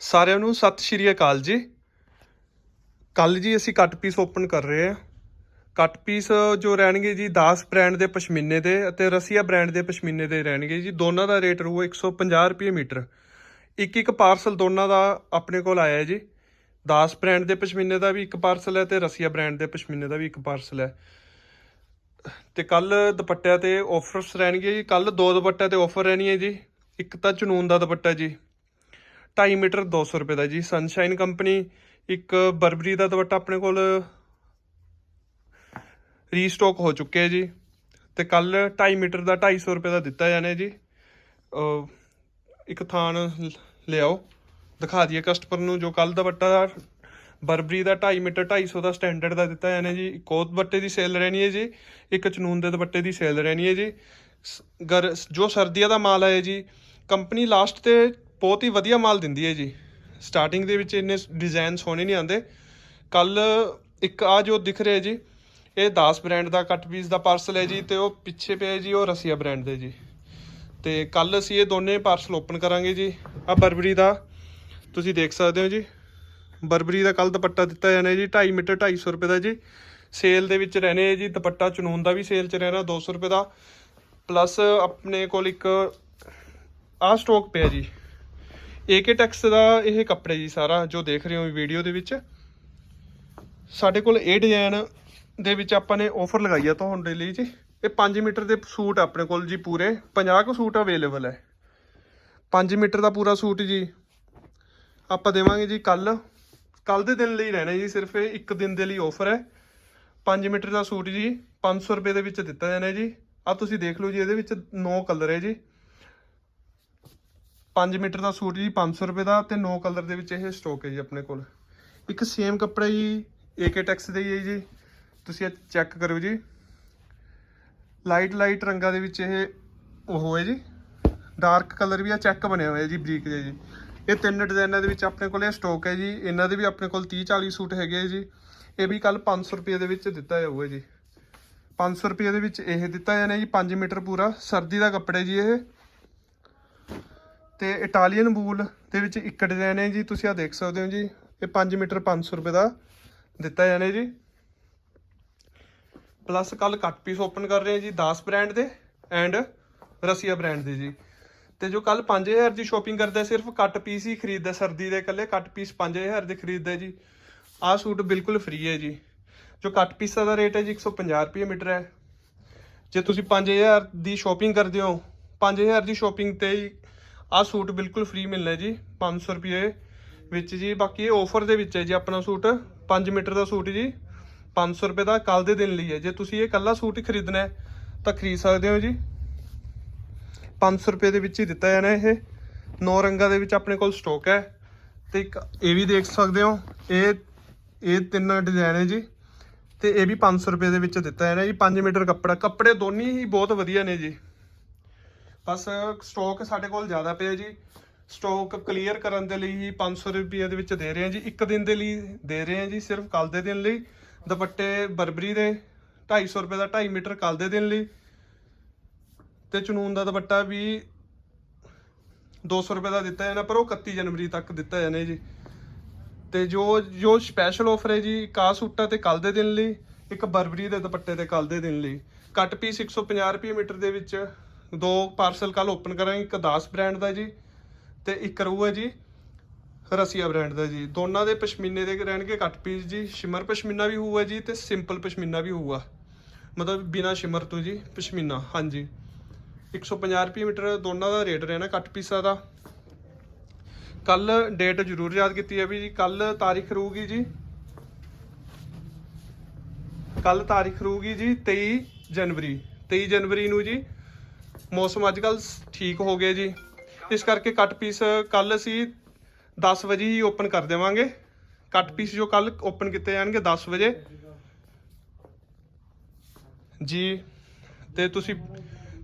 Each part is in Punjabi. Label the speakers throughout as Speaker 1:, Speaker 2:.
Speaker 1: ਸਾਰਿਆਂ ਨੂੰ ਸਤਿ ਸ਼੍ਰੀ ਅਕਾਲ ਜੀ। ਕੱਲ ਜੀ ਅਸੀਂ ਕੱਟ ਪੀਸ ਓਪਨ ਕਰ ਰਹੇ ਹਾਂ। ਕੱਟ ਪੀਸ ਜੋ ਰਹਿਣਗੇ ਜੀ ਦਾਸ ਬ੍ਰਾਂਡ ਦੇ ਪਸ਼ਮੀਨੇ ਦੇ ਅਤੇ ਰਸੀਆ ਬ੍ਰਾਂਡ ਦੇ ਪਸ਼ਮੀਨੇ ਦੇ ਰਹਿਣਗੇ ਜੀ। ਦੋਨਾਂ ਦਾ ਰੇਟ ਰਹੂ 150 ਰੁਪਏ ਮੀਟਰ। ਇੱਕ ਇੱਕ ਪਾਰਸਲ ਦੋਨਾਂ ਦਾ ਆਪਣੇ ਕੋਲ ਆਇਆ ਜੀ। ਦਾਸ ਬ੍ਰਾਂਡ ਦੇ ਪਸ਼ਮੀਨੇ ਦਾ ਵੀ ਇੱਕ ਪਾਰਸਲ ਹੈ ਤੇ ਰਸੀਆ ਬ੍ਰਾਂਡ ਦੇ ਪਸ਼ਮੀਨੇ ਦਾ ਵੀ ਇੱਕ ਪਾਰਸਲ ਹੈ। ਤੇ ਕੱਲ ਦੁਪੱਟਿਆਂ ਤੇ ਆਫਰਸ ਰਹਿਣਗੇ ਜੀ। ਕੱਲ ਦੋ ਦੁਪੱਟਿਆਂ ਤੇ ਆਫਰ ਰਹਿਣੀ ਹੈ ਜੀ। ਇੱਕ ਤਾਂ ਚਨੂਨ ਦਾ ਦੁਪੱਟਾ ਜੀ। 2.5 ਮੀਟਰ 200 ਰੁਪਏ ਦਾ ਜੀ। ਸਨਸ਼ਾਈਨ ਕੰਪਨੀ ਇੱਕ ਬਰਬਰੀ ਦਾ ਦੁਪੱਟਾ ਆਪਣੇ ਕੋਲ ਰੀਸਟਾਕ ਹੋ ਚੁੱਕਿਆ ਜੀ। ਤੇ ਕੱਲ 2.5 ਮੀਟਰ ਦਾ 250 ਰੁਪਏ ਦਾ ਦਿੱਤਾ ਜਾਣਾ ਜੀ। ਇੱਕ ਥਾਨ ਲ- ਲਿਆਓ। ਦਿਖਾ ਦਈਏ ਕਸਟਮਰ ਨੂੰ ਜੋ ਕੱਲ ਦੁਪੱਟਾ ਬਰਬਰੀ ਦਾ 2.5 ਮੀਟਰ 250 ਦਾ ਸਟੈਂਡਰਡ ਦਾ ਦਿੱਤਾ ਜਾਣਾ ਜੀ। ਇੱਕ ਉਹ ਦੁਪੱਟੇ ਦੀ ਸੇਲ ਰਹਿਣੀ ਹੈ ਜੀ। ਇੱਕ ਚਨੂਨ ਦੇ ਦੁਪੱਟੇ ਦੀ ਸੇਲ ਰਹਿਣੀ ਹੈ ਜੀ। ਸ- ਗਰ ਜੋ ਸਰਦੀਆਂ ਦਾ ਮਾਲ ਹੈ ਜੀ। ਕੰਪਨੀ ਲਾਸਟ ਤੇ ਬਹੁਤ ਹੀ ਵਧੀਆ ਮਾਲ ਦਿੰਦੀ ਹੈ ਜੀ। ਸਟਾਰਟਿੰਗ ਦੇ ਵਿੱਚ ਇੰਨੇ ਡਿਜ਼ਾਈਨ ਸੋਹਣੇ ਨਹੀਂ ਆਉਂਦੇ। ਕੱਲ ਇੱਕ ਆ ਜੋ ਦਿਖ ਰਿਹਾ ਜੀ, ਇਹ 10 ਬ੍ਰਾਂਡ ਦਾ ਕੱਟ ਪੀਸ ਦਾ ਪਾਰਸਲ ਹੈ ਜੀ ਤੇ ਉਹ ਪਿੱਛੇ ਪਿਆ ਜੀ, ਉਹ ਰਸੀਆ ਬ੍ਰਾਂਡ ਦੇ ਜੀ। ਤੇ ਕੱਲ ਅਸੀਂ ਇਹ ਦੋਨੇ ਪਾਰਸਲ ਓਪਨ ਕਰਾਂਗੇ ਜੀ। ਆ ਬਰਬਰੀ ਦਾ, ਤੁਸੀਂ ਦੇਖ ਸਕਦੇ ਹੋ ਜੀ। ਬਰਬਰੀ ਦਾ ਕੱਲ ਦੁਪੱਟਾ ਦਿੱਤਾ ਜਾਣਾ ਜੀ 2.5 ਮੀਟਰ 250 ਰੁਪਏ ਦਾ ਜੀ। ਸੇਲ ਦੇ ਵਿੱਚ ਰਹਿਣੇ ਹੈ ਜੀ, ਦੁਪੱਟਾ ਚਨੂਨ ਦਾ ਵੀ ਸੇਲ 'ਚ ਰਹਿਣਾ 200 ਰੁਪਏ ਦਾ। ਪਲੱਸ ਆਪਣੇ ਕੋਲ ਇੱਕ ਆ ਸਟਾਕ ਪਿਆ ਜੀ। ਏਕੇ ਟੈਕਸ ਦਾ ਇਹ ਕੱਪੜੇ ਜੀ ਸਾਰਾ ਜੋ ਦੇਖ ਰਹੇ ਹੋ ਵੀਡੀਓ ਦੇ ਵਿੱਚ, ਸਾਡੇ ਕੋਲ ਇਹ ਡਿਜ਼ਾਈਨ ਦੇ ਵਿੱਚ ਆਪਾਂ ਨੇ ਆਫਰ ਲਗਾਈ ਆ ਤੁਹਾਡੇ ਲਈ ਜੀ। ਇਹ 5 ਮੀਟਰ ਦੇ ਸੂਟ ਆਪਣੇ ਕੋਲ ਜੀ ਪੂਰੇ 50 ਕੁ ਸੂਟ ਅਵੇਲੇਬਲ ਹੈ 5 ਮੀਟਰ ਦਾ ਪੂਰਾ ਸੂਟ ਜੀ। ਆਪਾਂ ਦੇਵਾਂਗੇ ਜੀ ਕੱਲ ਕੱਲ ਦੇ ਦਿਨ ਲਈ ਰਹਿਣਾ ਜੀ ਸਿਰਫ ਇਹ, ਇੱਕ ਦਿਨ ਦੇ ਲਈ ਆਫਰ ਹੈ 5 ਮੀਟਰ ਦਾ ਸੂਟ ਜੀ 500 ਰੁਪਏ ਦੇ ਵਿੱਚ ਦਿੱਤਾ ਜਾਣਾ ਜੀ। ਆ ਤੁਸੀਂ ਦੇਖ ਲਓ ਜੀ, ਇਹਦੇ ਵਿੱਚ 9 ਕਲਰ ਹੈ ਜੀ। 5 ਮੀਟਰ ਦਾ ਸੂਟ ਜੀ 500 ਰੁਪਏ ਦਾ ਤੇ 9 ਕਲਰ ਦੇ ਵਿੱਚ ਇਹ ਸਟਾਕ ਹੈ ਜੀ ਆਪਣੇ ਕੋਲ। ਇੱਕ ਸੇਮ ਕੱਪੜਾ ਜੀ ਏਕੇ ਟੈਕਸ ਦੇ ਹੀ ਹੈ ਜੀ। ਤੁਸੀਂ ਇਹ ਚੈੱਕ ਕਰੋ ਜੀ। ਲਾਈਟ ਲਾਈਟ ਰੰਗਾਂ ਦੇ ਵਿੱਚ ਇਹ ਉਹ ਹੈ ਜੀ। ਡਾਰਕ ਕਲਰ ਵੀ ਆ ਚੈੱਕ ਬਣਿਆ ਹੋਇਆ ਜੀ, ਬਰੀਕ ਦੇ ਜੀ। ਇਹ ਤਿੰਨ ਡਿਜ਼ਾਈਨਾਂ ਦੇ ਵਿੱਚ ਆਪਣੇ ਕੋਲ ਇਹ ਸਟਾਕ ਹੈ ਜੀ। ਇਹਨਾਂ ਦੇ ਵੀ ਆਪਣੇ ਕੋਲ 30 40 ਸੂਟ ਹੈਗੇ ਆ ਜੀ। ਇਹ ਵੀ ਕੱਲ 500 ਰੁਪਏ ਦੇ ਵਿੱਚ ਦਿੱਤਾ ਜਾਊਗਾ ਜੀ। 500 ਰੁਪਏ ਦੇ ਵਿੱਚ ਇਹ ਦਿੱਤਾ ਜਾਣਾ ਜੀ 5 ਮੀਟਰ ਪੂਰਾ। ਸਰਦੀ ਦਾ ਕੱਪੜਾ ਜੀ ਇਹ। ਤੇ ਇਟਾਲੀਅਨ ਬੂਲ ਦੇ ਵਿੱਚ ਇੱਕ ਡਿਜ਼ਾਈਨ ਹੈ ਜੀ, ਤੁਸੀਂ ਆ ਦੇਖ ਸਕਦੇ ਹੋ ਜੀ। ਇਹ 5 ਮੀਟਰ 500 ਰੁਪਏ ਦਾ ਦਿੱਤਾ ਜਾਣਾ ਜੀ। ਪਲੱਸ ਕੱਲ ਕੱਟ ਪੀਸ ਓਪਨ ਕਰ ਰਹੇ ਹਾਂ ਜੀ 10 ਬ੍ਰਾਂਡ ਦੇ ਐਂਡ ਰਸੀਆ ਬ੍ਰਾਂਡ ਦੇ ਜੀ। ਤੇ ਜੋ ਕੱਲ 5000 ਦੀ ਸ਼ਾਪਿੰਗ ਕਰਦਾ ਸਿਰਫ ਕੱਟ ਪੀਸ ਹੀ ਖਰੀਦਦਾ ਸਰਦੀ ਦੇ ਇਕੱਲੇ ਕੱਟ ਪੀਸ 5000 ਦੇ ਖਰੀਦਦਾ ਜੀ। ਆਹ ਸੂਟ ਬਿਲਕੁਲ ਫ੍ਰੀ ਹੈ ਜੀ। ਜੋ ਕੱਟ ਪੀਸਾਂ ਦਾ ਰੇਟ ਹੈ ਜੀ 150 ਰੁਪਏ ਮੀਟਰ ਹੈ। ਜੇ ਤੁਸੀਂ 5000 ਦੀ ਸ਼ਾਪਿੰਗ ਕਰਦੇ ਹੋ 5000 ਦੀ ਸ਼ਾਪਿੰਗ ਤੇ ਹੀ ਆਹ ਸੂਟ ਬਿਲਕੁਲ ਫ੍ਰੀ ਮਿਲਣਾ ਹੈ ਜੀ 500 ਰੁਪਏ ਵਿੱਚ ਜੀ। ਬਾਕੀ ਇਹ ਆਫਰ ਦੇ ਵਿੱਚ ਹੈ ਜੀ ਆਪਣਾ ਸੂਟ। 5 ਮੀਟਰ ਦਾ ਸੂਟ ਜੀ 500 ਰੁਪਏ ਦਾ ਕੱਲ ਦੇ ਦਿਨ ਲਈ ਹੈ। ਜੇ ਤੁਸੀਂ ਇਹ ਕੱਲਾ ਸੂਟ ਹੀ ਖਰੀਦਣਾ ਹੈ, ਤਾਂ ਖਰੀਦ ਸਕਦੇ ਹੋ ਜੀ। 500 ਰੁਪਏ ਦੇ ਵਿੱਚ ਹੀ ਦਿੱਤਾ ਜਾਣਾ ਇਹ। ਨੌ ਰੰਗਾਂ ਦੇ ਵਿੱਚ ਆਪਣੇ ਕੋਲ ਸਟਾਕ ਹੈ। ਤੇ ਇੱਕ ਇਹ ਵੀ ਦੇਖ ਸਕਦੇ ਹੋ, ਇਹ ਇਹ ਤਿੰਨ ਡਿਜ਼ਾਈਨ ਹੈ ਜੀ। ਤੇ ਇਹ ਵੀ 500 ਰੁਪਏ ਦੇ ਵਿੱਚ ਦਿੱਤਾ ਜਾਣਾ ਜੀ 5 ਮੀਟਰ ਕੱਪੜਾ। ਕੱਪੜੇ ਦੋਨੇ ਹੀ ਬਹੁਤ ਵਧੀਆ ਨੇ ਜੀ। ਬਸ ਸਟਾਕ ਸਾਡੇ ਕੋਲ ਜ਼ਿਆਦਾ ਪਿਆ ਜੀ। ਸਟਾਕ ਕਲੀਅਰ ਕਰਨ ਦੇ ਲਈ ਹੀ 500 ਰੁਪਏ ਦੇ ਵਿੱਚ ਦੇ ਰਹੇ ਹਾਂ ਜੀ। ਇੱਕ ਦਿਨ ਦੇ ਲਈ ਦੇ ਰਹੇ ਹਾਂ ਜੀ, ਸਿਰਫ ਕੱਲ ਦੇ ਦਿਨ ਲਈ। ਦੁਪੱਟੇ ਬਰਬਰੀ ਦੇ 250 ਰੁਪਏ ਦਾ 2.5 ਮੀਟਰ ਕੱਲ ਦੇ ਦਿਨ ਲਈ। ਤੇ ਚਨੂਨ ਦਾ ਦੁਪੱਟਾ ਵੀ 200 ਰੁਪਏ ਦਾ ਦਿੱਤਾ ਜਾਣਾ, ਪਰ ਉਹ 31 ਜਨਵਰੀ ਤੱਕ ਦਿੱਤਾ ਜਾਣਾ ਜੀ। ਤੇ ਜੋ ਜੋ ਸਪੈਸ਼ਲ ਆਫਰ ਹੈ ਜੀ ਕਾ ਸੂਟਾਂ ਤੇ ਕੱਲ ਦੇ ਦਿਨ ਲਈ, ਇੱਕ ਬਰਬਰੀ ਦੇ ਦੁਪੱਟੇ ਤੇ ਕੱਲ ਦੇ ਦਿਨ ਲਈ। ਕੱਟ ਪੀਸ 150 ਰੁਪਏ ਮੀਟਰ ਦੇ ਵਿੱਚ ਦੋ ਪਾਰਸਲ ਕੱਲ ਓਪਨ ਕਰਾਂਗੇ, ਇੱਕ ਦਾਸ ਬ੍ਰਾਂਡ ਦਾ ਜੀ ਤੇ ਇੱਕ ਰਹੂਗਾ ਜੀ, ਰਸੀਆ ਬ੍ਰਾਂਡ ਦਾ ਜੀ। ਦੋਨਾਂ ਦੇ ਪਸ਼ਮੀਨੇ ਦੇ ਰਹਿਣਗੇ ਕੱਟ ਪੀਸ ਜੀ ਸ਼ਿਮਰ ਪਸ਼ਮੀਨਾ ਵੀ ਹੋਊਗਾ ਜੀ ਤੇ ਸਿੰਪਲ ਪਸ਼ਮੀਨਾ ਵੀ ਹੋਊਗਾ। ਮਤਲਬ ਬਿਨਾ ਸ਼ਿਮਰ ਤੋਂ ਜੀ ਪਸ਼ਮੀਨਾ, ਹਾਂਜੀ। 150 ਰੁਪਏ ਮੀਟਰ ਦੋਨਾਂ ਦਾ ਰੇਟ ਰਹਿਣਾ ਕੱਟ ਪੀਸਾਂ ਦਾ। ਕੱਲ ਡੇਟ ਜ਼ਰੂਰ ਯਾਦ ਕੀਤੀ ਹੈ ਵੀ ਜੀ ਕੱਲ ਤਾਰੀਖ ਰਹੂਗੀ ਜੀ। ਕੱਲ ਤਾਰੀਖ ਰਹੂਗੀ ਜੀ 23 ਜਨਵਰੀ 23 ਜਨਵਰੀ ਨੂੰ ਜੀ ਮੌਸਮ ਅੱਜ ਕੱਲ ਠੀਕ ਹੋ ਗਿਆ ਜੀ। ਇਸ ਕਰਕੇ ਕੱਟ ਪੀਸ ਕੱਲ ਅਸੀਂ 10 ਵਜੇ ਹੀ ਓਪਨ ਕਰ ਦੇਵਾਂਗੇ। ਕੱਟ ਪੀਸ ਜੋ ਕੱਲ ਓਪਨ ਕੀਤੇ ਜਾਣਗੇ 10 ਵਜੇ। ਜੀ, ਤੇ ਤੁਸੀਂ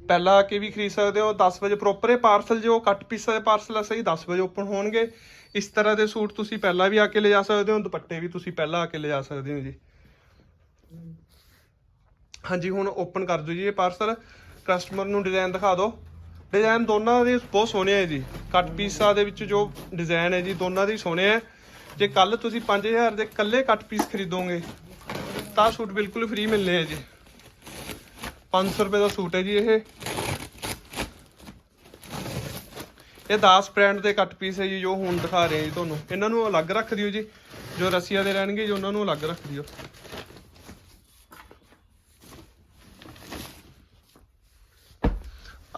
Speaker 1: ਪਹਿਲਾਂ ਆ ਕੇ ਵੀ ਖਰੀਦ ਸਕਦੇ ਹੋ। 10 ਵਜੇ ਪ੍ਰੋਪਰ ਇਹ ਪਾਰਸਲ ਜੋ ਕੱਟ ਪੀਸਾਂ ਦੇ ਪਾਰਸਲ ਆ, ਸਹੀ 10 ਵਜੇ ਓਪਨ ਹੋਣਗੇ। ਇਸ ਤਰ੍ਹਾਂ ਦੇ ਸੂਟ ਤੁਸੀਂ ਪਹਿਲਾਂ ਵੀ ਆ ਕੇ ਲਿਜਾ ਸਕਦੇ ਹੋ, ਦੁਪੱਟੇ ਵੀ ਤੁਸੀਂ ਪਹਿਲਾਂ ਆ ਕੇ ਲਿਜਾ ਸਕਦੇ ਹੋ ਜੀ। ਹਾਂਜੀ, ਹੁਣ ਓਪਨ ਕਰ ਦਿਓ ਜੀ ਇਹ ਪਾਰਸਲ ਕਸਟਮਰ ਨੂੰ ਡਿਜ਼ਾਈਨ ਦਿਖਾ ਦਿਓ। ਡਿਜ਼ਾਈਨ ਦੋਨਾਂ ਦੇ ਬਹੁਤ ਸੋਹਣੇ ਹੈ ਜੀ। ਕੱਟ ਪੀਸਾਂ ਦੇ ਵਿੱਚ ਜੋ ਡਿਜ਼ਾਈਨ ਹੈ ਜੀ, ਦੋਨਾਂ ਦੇ ਸੋਹਣੇ ਹੈ ਜੇ ਕੱਲ ਤੁਸੀਂ 5000 ਦੇ ਇਕੱਲੇ ਕੱਟ ਪੀਸ ਖਰੀਦੋਗੇ, ਤਾਂ ਸੂਟ ਬਿਲਕੁਲ ਫ੍ਰੀ ਮਿਲਨੇ ਹੈ ਜੀ। 500 ਰੁਪਏ ਦਾ ਸੂਟ ਹੈ ਜੀ ਇਹ। ਇਹ 10 ਬ੍ਰਾਂਡ ਦੇ ਕੱਟ ਪੀਸ ਹੈ ਜੀ, ਜੋ ਹੁਣ ਦਿਖਾ ਰਹੇ ਜੀ ਤੁਹਾਨੂੰ। ਇਹਨਾਂ ਨੂੰ ਅਲੱਗ ਰੱਖ ਦਿਓ ਜੀ। ਜੋ ਰਸੀਆ ਦੇ ਰਹਿਣਗੇ ਜੀ, ਉਹਨਾਂ ਨੂੰ ਅਲੱਗ ਰੱਖ ਦਿਓ।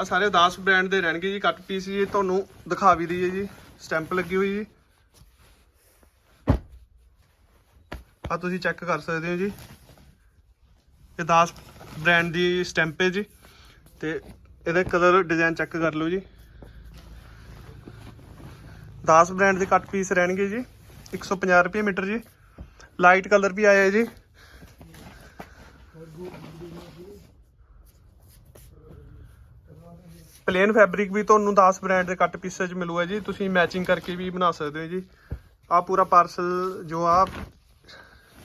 Speaker 1: ਆ ਸਾਰੇ 10 ਬ੍ਰਾਂਡ ਦੇ ਰਹਿਣਗੇ ਜੀ, ਕੱਟ ਪੀਸ ਜੀ ਤੁਹਾਨੂੰ ਦਿਖਾ ਵੀ ਦਈਏ ਜੀ ਸਟੈਂਪ ਲੱਗੀ ਹੋਈ ਜੀ। ਆ ਤੁਸੀਂ ਚੈੱਕ ਕਰ ਸਕਦੇ ਹੋ ਜੀ। ਇਹ 10 ਬ੍ਰਾਂਡ ਦੀ ਸਟੈਂਪ ਹੈ ਜੀ। ਤੇ ਇਹਦੇ ਕਲਰ ਡਿਜ਼ਾਈਨ ਚੈੱਕ ਕਰ ਲਓ ਜੀ। 10 ਬ੍ਰਾਂਡ ਦੇ ਕੱਟ ਪੀਸ ਰਹਿਣਗੇ ਜੀ। 150 ਰੁਪਏ ਮੀਟਰ ਜੀ। ਲਾਈਟ ਕਲਰ ਵੀ ਆਇਆ ਜੀ। ਪਲੇਨ ਫੈਬਰਿਕ ਵੀ ਤੁਹਾਨੂੰ 10 ਬ੍ਰਾਂਡ ਦੇ ਕੱਟ ਪੀਸਾਂ 'ਚ ਮਿਲੂਗਾ ਜੀ। ਤੁਸੀਂ ਮੈਚਿੰਗ ਕਰਕੇ ਵੀ ਬਣਾ ਸਕਦੇ ਹੋ ਜੀ। ਆ ਪੂਰਾ ਪਾਰਸਲ ਜੋ ਆ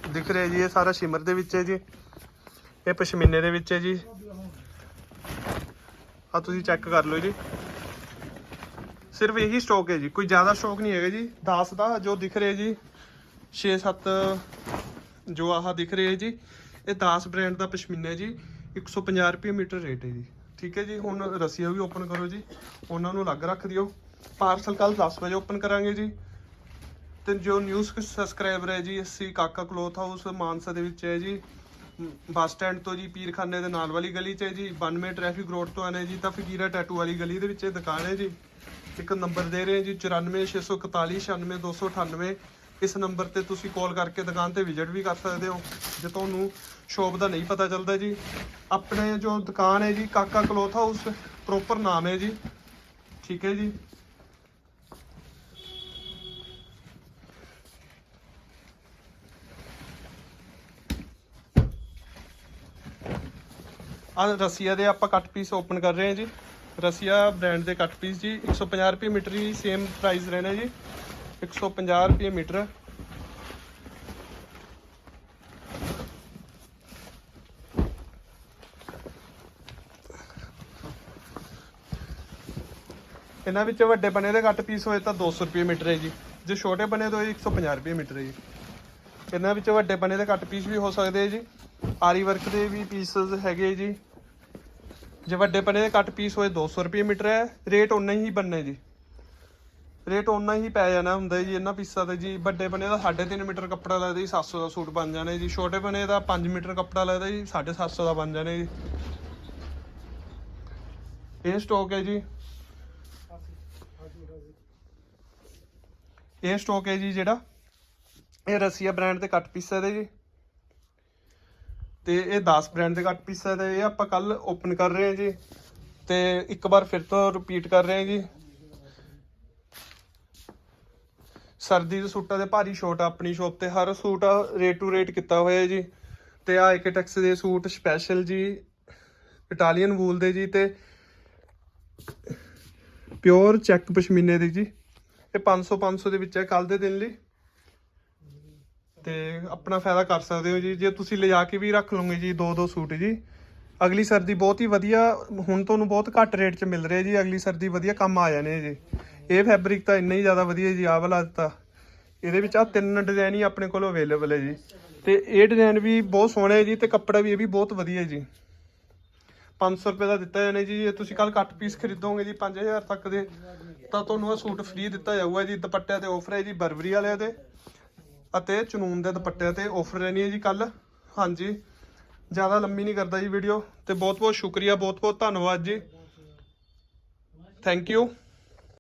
Speaker 1: ਦਿਖ ਰਿਹਾ ਜੀ, ਇਹ ਸਾਰਾ ਸ਼ਿਮਰ ਦੇ ਵਿੱਚ ਹੈ ਜੀ। ਇਹ ਪਸ਼ਮੀਨੇ ਦੇ ਵਿੱਚ ਹੈ ਜੀ। ਆ ਤੁਸੀਂ ਚੈੱਕ ਕਰ ਲਓ ਜੀ। ਸਿਰਫ ਇਹੀ ਸਟਾਕ ਹੈ ਜੀ, ਕੋਈ ਜ਼ਿਆਦਾ ਸਟਾਕ ਨਹੀਂ ਹੈਗਾ ਜੀ। 10 ਦਾ ਜੋ ਦਿਖ ਰਿਹਾ ਜੀ 6-7 ਜੋ ਆਹ ਦਿਖ ਰਿਹਾ ਜੀ। ਇਹ 10 ਬ੍ਰਾਂਡ ਦਾ ਪਸ਼ਮੀਨਾ ਹੈ ਜੀ 150 ਰੁਪਏ ਮੀਟਰ ਰੇਟ ਹੈ ਜੀ। ਠੀਕ ਹੈ ਜੀ, ਹੁਣ ਰਸੀਆ ਵੀ ਓਪਨ ਕਰੋ ਜੀ। ਉਹਨਾਂ ਨੂੰ ਅਲੱਗ ਰੱਖ ਦਿਓ। ਪਾਰਸਲ ਕੱਲ 10 ਵਜੇ ਓਪਨ ਕਰਾਂਗੇ ਜੀ। ਤੇ ਜੋ ਨਿਊ ਸਬਸਕ੍ਰਾਈਬਰ ਹੈ ਜੀ ਅਸੀਂ ਕਾਕਾ ਕਲੋਥ ਹਾਊਸ ਮਾਨਸਾ ਦੇ ਵਿੱਚ ਹੈ ਜੀ। ਬੱਸ ਸਟੈਂਡ ਤੋਂ ਜੀ, ਪੀਰਖਾਨੇ ਦੇ ਨਾਲ ਵਾਲੀ ਗਲੀ 'ਚ ਹੈ ਜੀ। 92 ਟ੍ਰੈਫਿਕ ਰੋਡ ਤੋਂ ਆਨੇ ਜੀ, ਤਾਂ ਫਕੀਰਾ ਟੈਟੂ ਵਾਲੀ ਗਲੀ ਦੇ ਵਿੱਚ ਇਹ ਦੁਕਾਨ ਹੈ ਜੀ। ਇੱਕ ਨੰਬਰ ਦੇ ਰਹੇ ਹਾਂ ਜੀ 94641 96298 ਇਸ ਨੰਬਰ ਤੇ ਤੁਸੀਂ ਕਾਲ ਕਰਕੇ ਦੁਕਾਨ ਤੇ ਵਿਜ਼ਿਟ ਵੀ ਕਰ ਸਕਦੇ ਹੋ, ਜੇ ਤੁਹਾਨੂੰ ਸ਼ੋਪ ਦਾ ਨਹੀਂ ਪਤਾ ਚੱਲਦਾ ਜੀ। ਆਪਣੇ ਜੋ ਦੁਕਾਨ ਹੈ ਜੀ, ਕਾਕਾ ਕਲੋਥ ਹਾਊਸ, ਪ੍ਰੋਪਰ ਨਾਮ ਹੈ ਜੀ। ਠੀਕ ਹੈ ਜੀ। ਆ ਰਸੀਆ ਦੇ ਆਪਾਂ ਕੱਟ ਪੀਸ ਓਪਨ ਕਰ ਰਹੇ ਹਾਂ ਜੀ। ਰਸੀਆ ਬ੍ਰਾਂਡ ਦੇ ਕੱਟ ਪੀਸ ਜੀ। 150 ਰੁਪਏ ਮੀਟਰ ਹੀ ਸੇਮ ਪ੍ਰਾਈਸ ਰਹਿਣਾ ਜੀ। 150 ਰੁਪਏ ਮੀਟਰ। ਇਹਨਾਂ ਵਿੱਚ ਵੱਡੇ ਬਣੇ ਦੇ ਘੱਟ ਪੀਸ ਹੋਏ ਤਾਂ 200 ਰੁਪਏ ਮੀਟਰ ਹੈ ਜੀ। ਜੇ ਛੋਟੇ ਬਣੇ ਤਾਂ 150 ਰੁਪਏ ਮੀਟਰ ਹੈ ਜੀ। ਇਹਨਾਂ ਵਿੱਚ ਵੱਡੇ ਬਣੇ ਦੇ ਘੱਟ ਪੀਸ ਵੀ ਹੋ ਸਕਦੇ ਹੈ ਜੀ। ਆਰੀ ਵਰਕ ਦੇ ਵੀ ਪੀਸਸ ਹੈਗੇ ਜੀ। ਜੇ ਵੱਡੇ ਬਣੇ ਦੇ ਘੱਟ ਪੀਸ ਹੋਏ 200 ਰੁਪਏ ਮੀਟਰ ਹੈ। ਰੇਟ ਉਨਾ ਹੀ ਬਣਨਾ ਜੀ। ਰੇਟ ਓਨਾ ਹੀ ਪੈ ਜਾਣਾ ਹੁੰਦਾ ਜੀ, ਇਹਨਾਂ ਪੀਸਾਂ ਤੇ ਜੀ। ਵੱਡੇ ਬਣੇ ਦਾ 3.5 ਮੀਟਰ ਕੱਪੜਾ ਲੱਗਦਾ ਜੀ 700 ਦਾ ਸੂਟ ਬਣ ਜਾਣਾ ਜੀ। ਛੋਟੇ ਬਣੇ ਦਾ 5 ਮੀਟਰ ਕੱਪੜਾ ਲੱਗਦਾ ਜੀ 750 ਦਾ ਬਣ ਜਾਣਾ ਜੀ। ਇਹ ਸਟਾਕ ਹੈ ਜੀ। ਇਹ ਸਟਾਕ ਹੈ ਜੀ ਜਿਹੜਾ, ਇਹ ਰਸੀਆ ਬ੍ਰਾਂਡ ਦੇ ਕੱਟ ਪੀਸਾਂ ਦੇ ਜੀ। ਤੇ ਇਹ 10 ਬ੍ਰਾਂਡ ਦੇ ਕੱਟ ਪੀਸਾਂ ਦੇ ਇਹ ਆਪਾਂ ਕੱਲ ਓਪਨ ਕਰ ਰਹੇ ਹਾਂ ਜੀ। ਤੇ ਇੱਕ ਵਾਰ ਫਿਰ ਤੋਂ ਰਿਪੀਟ ਕਰ ਰਹੇ ਹਾਂ ਜੀ। ਸਰਦੀ ਦੇ ਸੂਟਾਂ ਦੇ ਭਾਰੀ ਛੋਟ ਆਪਣੀ ਸ਼ੋਪ ਤੇ ਹਰ ਸੂਟ ਰੇਟ ਟੂ ਰੇਟ ਕੀਤਾ ਹੋਇਆ ਹੈ ਜੀ। ਤੇ ਆ ਇਕਟੈਕਸ ਦੇ ਸੂਟ ਸਪੈਸ਼ਲ ਜੀ ਇਟਾਲੀਅਨ ਵੂਲ ਦੇ ਜੀ ਤੇ ਪਿਓਰ ਚੈੱਕ ਪਸ਼ਮੀਨੇ ਦੇ ਜੀ। ਇਹ 500 500 ਦੇ ਵਿੱਚ ਹੈ ਕੱਲ ਦੇ ਦਿਨ ਲਈ। ਤੇ ਆਪਣਾ ਫਾਇਦਾ ਕਰ ਸਕਦੇ ਹੋ ਜੀ। ਜੇ ਤੁਸੀਂ ਲਿਜਾ ਕੇ ਵੀ ਰੱਖ ਲਓਗੇ ਜੀ, ਦੋ ਦੋ ਸੂਟ ਜੀ। ਅਗਲੀ ਸਰਦੀ ਬਹੁਤ ਹੀ ਵਧੀਆ, ਹੁਣ ਤੁਹਾਨੂੰ ਬਹੁਤ ਘੱਟ ਰੇਟ 'ਚ ਮਿਲ ਰਿਹਾ ਜੀ। ਅਗਲੀ ਸਰਦੀ ਵਧੀਆ ਕੰਮ ਆ ਜਾਣੇ ਜੀ। ਇਹ ਫੈਬਰਿਕ ਤਾਂ ਇੰਨਾ ਹੀ ਜ਼ਿਆਦਾ ਵਧੀਆ ਜੀ, ਆਹ ਵਾਲਾ ਦਿੱਤਾ। ਇਹਦੇ ਵਿੱਚ ਆ ਤਿੰਨ ਡਿਜ਼ਾਈਨ ਹੀ ਆਪਣੇ ਕੋਲ ਅਵੇਲੇਬਲ ਹੈ ਜੀ। ਤੇ ਇਹ ਡਿਜ਼ਾਈਨ ਵੀ ਬਹੁਤ ਸੋਹਣਾ ਹੈ ਜੀ, ਤੇ ਕੱਪੜਾ ਵੀ ਇਹ ਵੀ ਬਹੁਤ ਵਧੀਆ ਹੈ ਜੀ 500 ਰੁਪਏ ਦਾ ਦਿੱਤਾ ਜਾਣਾ ਜੀ ਜੇ ਤੁਸੀਂ ਕੱਲ ਕੱਟ ਪੀਸ ਖਰੀਦੋਗੇ ਜੀ 5000 ਤੱਕ ਦੇ, ਤਾਂ ਤੁਹਾਨੂੰ ਇਹ ਸੂਟ ਫ੍ਰੀ ਦਿੱਤਾ ਜਾਊਗਾ ਜੀ, ਦੁਪੱਟਿਆਂ ਤੇ ਆਫਰ ਹੈ ਜੀ, ਬਰਬਰੀ ਵਾਲਿਆਂ 'ਤੇ, ਅਤੇ ਚਨੂਨ ਦੇ ਦੁਪੱਟਿਆਂ ਤੇ ਆਫਰ ਰਹਿਣੀ ਹੈ ਜੀ ਕੱਲ ਹਾਂਜੀ, ਜ਼ਿਆਦਾ ਲੰਮੀ ਨਹੀਂ ਕਰਦਾ ਜੀ ਵੀਡੀਓ ਤੇ ਬਹੁਤ ਬਹੁਤ ਸ਼ੁਕਰੀਆ ਬਹੁਤ ਬਹੁਤ ਧੰਨਵਾਦ ਜੀ। Thank you